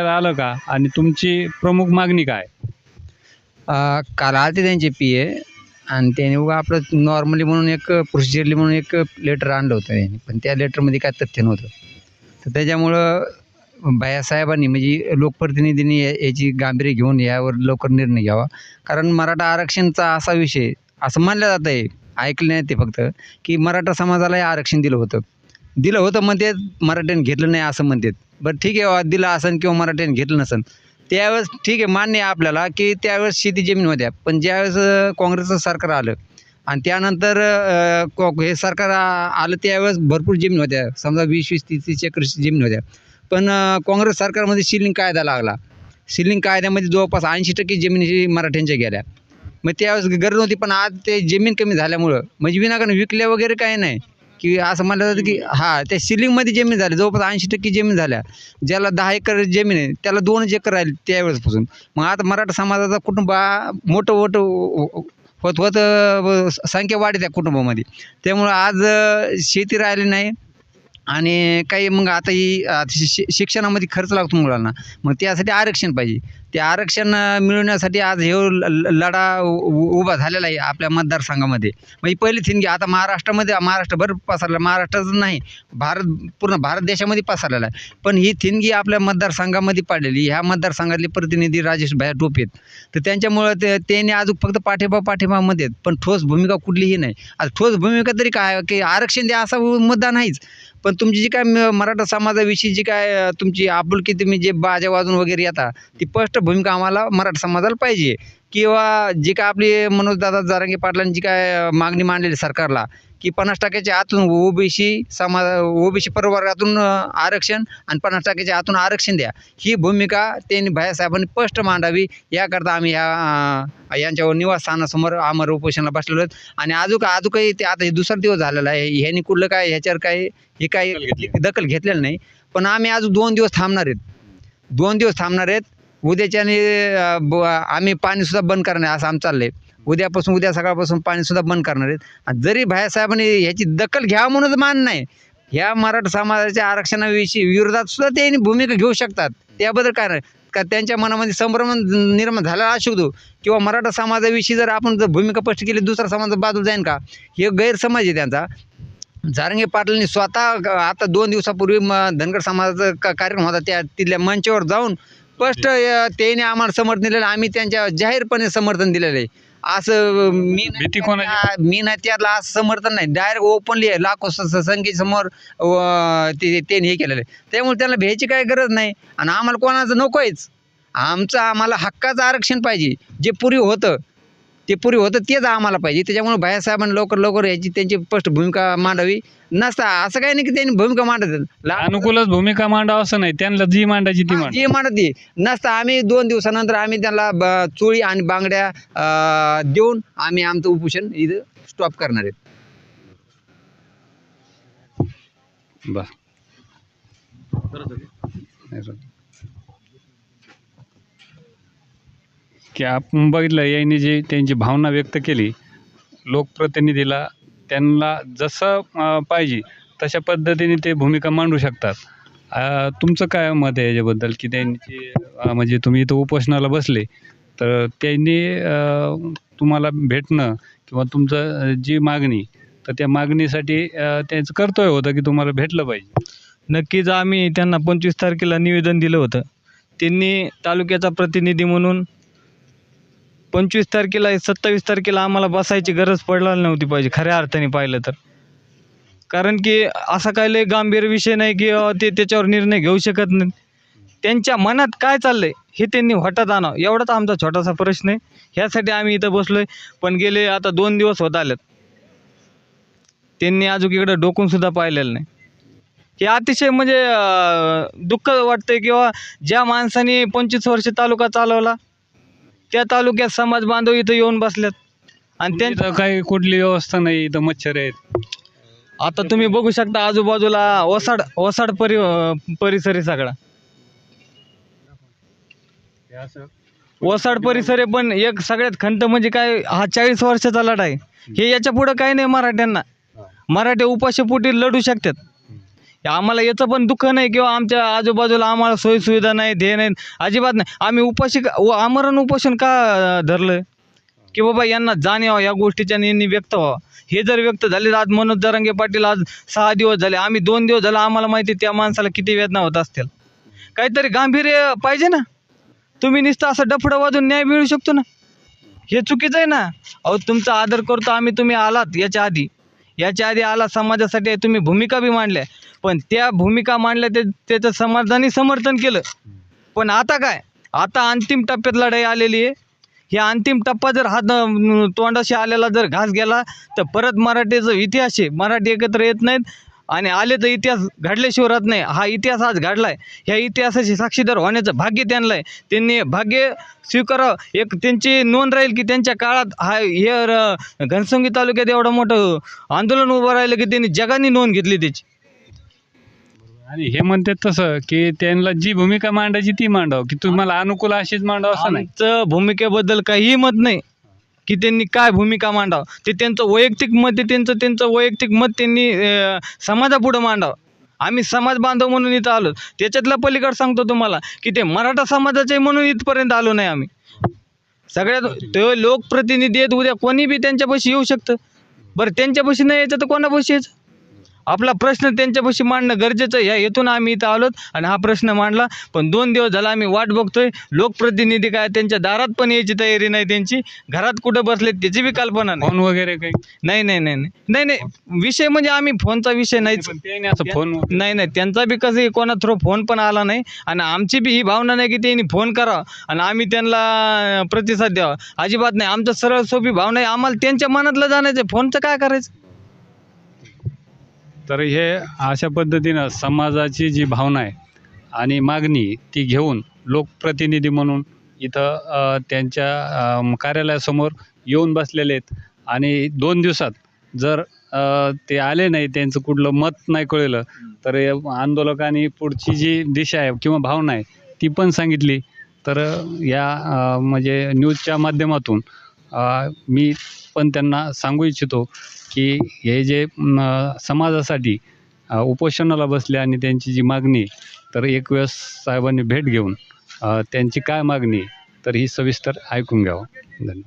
आलं का? आणि तुमची प्रमुख मागणी काय? अ, काल आलते त्यांचे पी ए आणि त्याने उगा आपलं नॉर्मली म्हणून एक प्रोसिजरली म्हणून एक लेटर आणलं होतं त्यांनी. पण त्या लेटरमध्ये काय तथ्य नव्हतं. तर त्याच्यामुळं बायासाहेबांनी म्हणजे लोकप्रतिनिधींनी या- याची गांभीर्य घेऊन यावर लवकर निर्णय घ्यावा. कारण मराठा आरक्षणचा असा विषय असं मानलं जात आहे ऐकलं नाही ते फक्त की मराठा समाजाला हे आरक्षण दिलं होतं. दिलं होतं म्हणते मराठ्यांनी घेतलं नाही असं म्हणतात. बरं ठीक आहे दिला दिलं असन किंवा मराठ्याने घेतलं नसन. त्यावेळेस ठीक आहे मान्य आहे आपल्याला की त्यावेळेस शेती जमीन होत्या पण ज्यावेळेस काँग्रेसचं सरकार आलं आणि त्यानंतर हे सरकार आलं त्यावेळेस भरपूर जमीन होत्या. समजा वीस वीस तीस तीस एकर जमीन होत्या. पण काँग्रेस सरकारमध्ये शिलिंग कायदा लागला. शिलिंग कायद्यामध्ये जवळपास ऐंशी टक्के जमीन मराठ्यांच्या गेल्या. मग त्यावेळेस गरज नव्हती पण आज ते जमीन कमी झाल्यामुळं म्हणजे विनाकारण विकल्या वगैरे काही नाही. की असं म्हणलं जातं की हां त्या सिलिंगमध्ये जमीन झाली. जवळपास ऐंशी टक्के जमीन झाल्या. ज्याला दहा एकर जमीन आहे त्याला दोनच एकर राहील त्यावेळेसपासून. मग आता मराठा समाजाचा कुटुंब मोठं मोठं होत होत संख्या वाढते त्या कुटुंबामध्ये. त्यामुळं आज शेती राहिली नाही. आणि काही मग आता ही आता शि- शि- शिक्षणामध्ये खर्च लागतो मुलांना. मग त्यासाठी आरक्षण पाहिजे. ते आरक्षण मिळवण्यासाठी आज हे ल- ल- लढा उ- उ- उभा झालेला आहे आपल्या मतदारसंघामध्ये. म्हणजे पहिली थिनगी आता महाराष्ट्रामध्ये महाराष्ट्रभर पसरला. महाराष्ट्राच नाही भारत पूर्ण भारत देशामध्ये पसरलेला आहे. पण ही थिंगी आपल्या मतदारसंघामध्ये पाडलेली ह्या मतदारसंघातले प्रतिनिधी राजेश भाया टोपे आहेत. तर त्यांच्यामुळं ते त्यांनी अजून फक्त पाठिंबा पाठिंबामध्ये आहेत. पण ठोस भूमिका कुठलीही नाही. आता ठोस भूमिका तरी काय की आरक्षण द्या असा मुद्दा नाहीच. पण तुमची जी काय म- मराठा समाजाविषयी जी काय तुमची आपुलकी तुम्ही जे बाजा वाजून वगैरे येता ती स्पष्ट भूमिका आम्हाला मराठा समाजाला पाहिजे. किंवा जी काय आपली मनोजदादा जारंगे पाटलांनी जी काय मागणी मांडलेली सरकारला की पन्नास टक्क्याच्या आतून ओबीसी समाज ओबीसी प्रवर्गातून अ, आरक्षण आणि पन्नास टक्क्याच्या आतून आरक्षण द्या. ही भूमिका त्यांनी भैयासाहेबांनी स्पष्ट मांडावी. याकरता आम्ही ह्या यांच्यावर निवासस्थानासमोर आमर उपोषणाला बसलेलो आहेत. आणि अजून अजूनही ते आता हे दुसरा दिवस झालेला आहे. ह्यांनी कुठलं काय ह्याच्यावर काय हे काय दखल घेतलेलं नाही. पण आम्ही अजून दोन दिवस थांबणार आहेत. दोन दिवस थांबणार आहेत. उद्याच्याने आम्ही पाणीसुद्धा बंद करणार असं आमचं चाललं आहे उद्यापासून उद्या सकाळपासून पाणीसुद्धा बंद करणार आहेत. आणि जरी भायासाहेबांनी ह्याची दखल घ्यावं म्हणून मान नाही ह्या मराठा समाजाच्या आरक्षणाविषयी विरोधात सुद्धा त्यांनी भूमिका घेऊ शकतात. त्याबद्दल काय नाही. का त्यांच्या मनामध्ये संभ्रम निर्माण झाला असू दो किंवा मराठा समाजाविषयी जर आपण जर भूमिका स्पष्ट केली दुसरा समाज बाजूला जाईन का? हे गैरसमज आहे त्यांचा. जारंगे पाटलांनी स्वतः आता दोन दिवसापूर्वी म धनगर समाजाचा का कार्यक्रम होता त्या तिथल्या मंचावर जाऊन स्पष्ट त्याने त्यांनी आम्हाला समर्थन दिलेलं आम्ही त्यांच्या जाहीरपणे समर्थन दिलेलं आहे. असं मी नाही भीती कोणाची? त्या- मी नाही त्याला असं समर्थन नाही. डायरेक्ट ओपनली आहे. लाखो संख्येसमोर ते त्यांनी हे केलेलं आहे. त्यामुळे त्याला भ्यायची काही गरज नाही. आणि आम्हाला कोणाचं नको आहेच आमचं आम्हाला हक्काचं आरक्षण पाहिजे. जे पूर्वी होतं. ते पूर्वी होतं तेच आम्हाला पाहिजे. त्याच्यामुळे भाईसाहेबांनी लवकर लवकर याची त्यांची स्पष्ट भूमिका मांडावी. नसता असं काही नाही की त्यांनी भूमिका मांडत अनुकूलच भूमिका मांडावं असं नाही. त्यांना जी मांडायची ती मांड. जे म्हणत ती नसता आम्ही दोन दिवसानंतर आम्ही त्यांना चोळी आणि बांगड्या देऊन आम्ही आमचं उपोषण इथं स्टॉप करणार आहेत. बर की आपण बघितलं यांनी जी त्यांची भावना व्यक्त केली लोकप्रतिनिधीला त्यांना जसं पाहिजे तशा पद्धतीने ते भूमिका मांडू शकतात. तुमचं काय मत आहे याच्याबद्दल? की त्यांची म्हणजे तुम्ही इथं उपोषणाला बसले तर त्यांनी तुम्हाला भेटणं किंवा तुमचं जी मागणी तर त्या मागणीसाठी त्यांचं कर्तव्य होतं की तुम्हाला भेटलं पाहिजे. नक्कीच आम्ही त्यांना पंचवीस तारखेला निवेदन दिलं होतं. त्यांनी तालुक्याचा प्रतिनिधी म्हणून पंचवीस तारखेला सत्तावीस तारखेला आम्हाला बसायची गरज पडला नव्हती पाहिजे खऱ्या अर्थाने पाहिलं तर. कारण की असा काय लय गांभीर्य विषय नाही की ते त्याच्यावर निर्णय घेऊ शकत नाही. त्यांच्या मनात काय चाललंय हे त्यांनी हटात आणावं. एवढाच आमचा छोटासा प्रश्न आहे. ह्यासाठी आम्ही इथं बसलोय. पण गेले आता दोन दिवस होत आलेत. त्यांनी अजून इकडं डोकून सुद्धा पाहिलेलं नाही. हे अतिशय म्हणजे दुःख वाटतंय किंवा ज्या माणसाने पंचवीस वर्ष तालुका चालवला त्या तालुक्यात समाज बांधव इथं येऊन बसल्यात. आणि त्यांच्या इथं काही कुठली व्यवस्था नाही इथं मच्छर आहेत. आता तुम्ही बघू शकता आजूबाजूला ओसाड ओसाड परि परिसर आहे सगळा. ओसाड परिसर आहे पण एक सगळ्यात खंत म्हणजे काय हा चाळीस वर्षाचा लढा आहे. हे याच्या पुढं काही नाही मराठ्यांना. मराठे उपाशीपोटी लढू शकतात. आम्हाला याचं पण दुःख नाही किंवा आमच्या आजूबाजूला आम्हाला सोयीसुविधा नाही ध्येय नाही अजिबात नाही. आम्ही उपाशी का व आमरण उपोषण का धरलं की बाबा यांना जाणीव या गोष्टीच्या यांनी व्यक्त व्हावं. हे जर व्यक्त झाले आज मनोज जरांगे पाटील आज सहा दिवस झाले आम्ही दोन दिवस झाले आम्हाला माहिती आहे त्या माणसाला किती वेदना होत असतील. काहीतरी गांभीर्य पाहिजे ना. तुम्ही नुसतं असं डफडं वाजून न्याय मिळू शकतो ना. हे चुकीचं आहे ना. अहो तुमचा आदर करतो आम्ही तुम्ही आलात याच्या आधी. याच्या आधी आला समाजासाठी तुम्ही भूमिका बी मांडल्या. पण त्या भूमिका मांडल्या ते त्याचं समाजाने समर्थन केलं. पण आता काय? आता अंतिम टप्प्यात लढाई आलेली आहे. ह्या अंतिम टप्पा जर हात तोंडाशी आलेला जर घास गेला तर परत मराठीचा इतिहास आहे. मराठी एकत्र येत नाहीत आणि आले तर इतिहास घडल्याशिवाय राहत नाही. हा इतिहास आज घडला आहे ह्या इतिहासाशी साक्षीदार होण्याचं भाग्य त्यांना आहे. त्यांनी भाग्य स्वीकारावं. एक त्यांची नोंद राहील की त्यांच्या काळात हा हे घनसंगी तालुक्यात एवढं मोठं आंदोलन उभं राहिलं की त्यांनी जगाने नोंद घेतली त्याची. आणि हे म्हणतात तसं की त्यांना जी भूमिका मांडायची ती मांडाव की तुम्हाला अनुकूल अशीच मांडाव असं नाही. आमचं भूमिकेबद्दल काहीही मत नाही की त्यांनी काय भूमिका मांडाव. ते त्यांचं वैयक्तिक मत त्यांचं त्यांचं वैयक्तिक मत त्यांनी अं, समाजापुढं मांडावं. आम्ही समाज बांधव म्हणून इथं आलो. त्याच्यातल्या पलीकडे सांगतो तुम्हाला की ते मराठा समाजाचे म्हणून इथपर्यंत आलो नाही आम्ही. सगळ्यात ते लोकप्रतिनिधी आहेत उद्या कोणी बी त्यांच्यापाशी येऊ शकतं. बरं त्यांच्यापाशी नाही यायचं तर कोणापाशी यायचं? आपला प्रश्न त्यांच्यापाशी मांडणं गरजेचं आहे. या हेतून आम्ही इथं आलोत आणि हा प्रश्न मांडला. पण दोन दिवस झाला आम्ही वाट बघतोय. लोकप्रतिनिधी काय त्यांच्या दारात पण यायची तयारी नाही त्यांची. घरात कुठं बसले त्याची बी कल्पना नाही. फोन वगैरे काही? नाही नाही नाही नाही. नाही नाही. विषय म्हणजे आम्ही फोनचा विषय नाहीच पण ते नाही असं फोन नाही नाही. त्यांचा बी कसं कोणा थ्रू फोन पण आला नाही. आणि आमची बी ही भावना नाही की त्यांनी फोन करावा. आणि आम्ही त्यांना प्रतिसाद द्यावा. अजिबात नाही. आमचं सरळ सोपी भावना आहे. आम्हाला त्यांच्या मनातलं जाण्याचं आहे. फोनचं काय करायचं? तर हे अशा पद्धतीनं समाजाची जी भावना आहे आणि मागणी ती घेऊन लोकप्रतिनिधी म्हणून इथं त्यांच्या कार्यालयासमोर येऊन बसलेले आहेत. आणि दोन दिवसात जर ते आले नाही त्यांचं कुठलं मत नाही कळलं तर आंदोलकांनी पुढची जी दिशा आहे किंवा भावना आहे ती पण सांगितली. तर या म्हणजे न्यूजच्या माध्यमातून मी पण त्यांना सांगू इच्छितो की हे जे समाजासाठी उपोषणाला बसले आणि त्यांची जी मागणी तर एक वेळेस साहेबांनी भेट घेऊन त्यांची काय मागणी तर ही सविस्तर ऐकून घ्यावं. धन्यवाद.